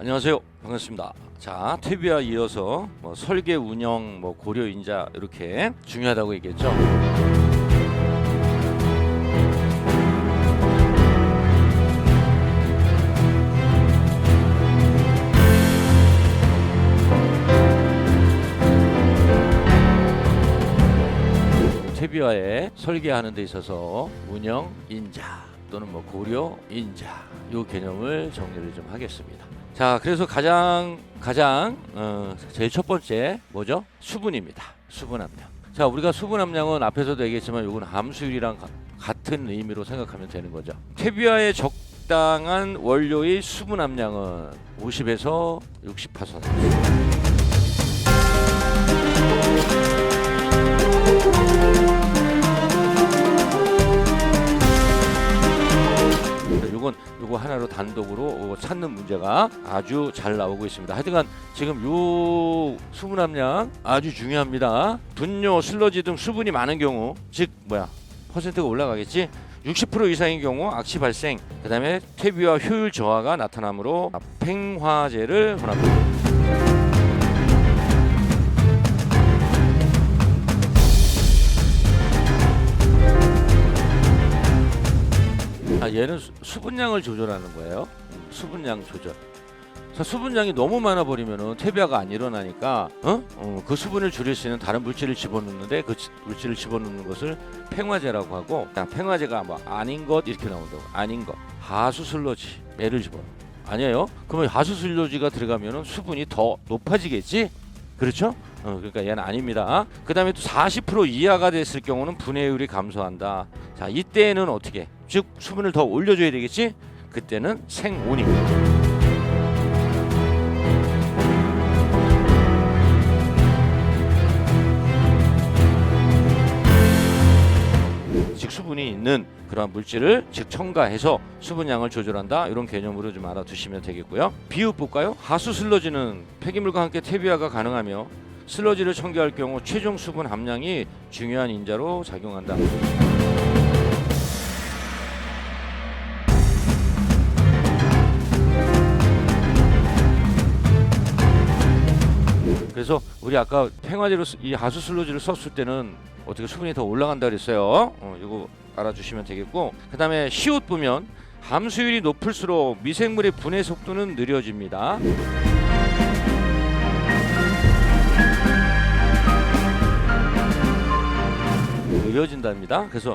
안녕하세요. 반갑습니다. 자, 퇴비와 이어서 뭐 설계 운영, 뭐 고려 인자 이렇게 중요하다고 얘기했죠. 퇴비화에 설계하는 데 있어서 운영 인자 또는 뭐 고려 인자 요 개념을 정리를 좀 하겠습니다. 자, 그래서 가장 가장 어, 제일 첫 번째 뭐죠? 수분입니다. 수분 함량. 자, 우리가 수분 함량은 앞에서도 얘기했지만 요건 함수율이랑 가- 같은 의미로 생각하면 되는 거죠. 퇴비화의 적당한 원료의 수분 함량은 50에서 60%. 요건 단독으로 어, 찾는 문제가 아주 잘 나오고 있습니다. 하여간 지금 요 수분 함량 아주 중요합니다. 분뇨, 슬러지 등 수분이 많은 경우 즉 뭐야 퍼센트가 올라가겠지. 60% 이상인 경우 악취 발생, 그다음에 퇴비와 효율 저하가 나타나므로 팽화제를 혼합니다. 얘는 수, 수분량을 조절하는 거예요. 음, 수분량 조절. 자, 수분량이 너무 많아 버리면은 퇴비화가 안 일어나니까 어? 어, 그 수분을 줄일 수 있는 다른 물질을 집어넣는데 그 지- 물질을 집어넣는 것을 팽화제라고 하고 자, 팽화제가 뭐 아닌 것 이렇게 나온다고. 아닌 것. 하수 슬러지. 매를 집어넣어 아니에요? 그러면 하수 슬러지가 들어가면은 수분이 더 높아지겠지? 그렇죠 어, 그러니까 얘는 아닙니다. 그 다음에 또 40% 이하가 됐을 경우는 분해율이 감소한다. 자 이때는 어떻게? 즉 수분을 더 올려줘야 되겠지? 그때는 생온입니다. 즉 수분이 있는 그러한 물질을 즉 첨가해서 수분량을 조절한다. 이런 개념으로 좀 알아두시면 되겠고요. 비읍 볼까요? 하수 슬러지는 폐기물과 함께 퇴비화가 가능하며 슬러지를 첨가할 경우 최종 수분 함량이 중요한 인자로 작용한다. 그래서 우리 아까 팽화제로 쓰- 이 하수 슬러지를 썼을 때는 어떻게 수분이 더 올라간다 그랬어요. 어, 이거 알아주시면 되겠고 그다음에 시옷 보면 함수율이 높을수록 미생물의 분해 속도는 느려집니다. 느려진답니다. 그래서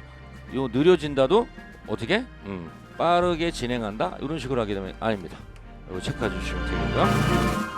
요 느려진다도 어떻게? 음, 빠르게 진행한다 이런 식으로 하게 되면 아닙니다. 이거 체크해 주시면 되고요.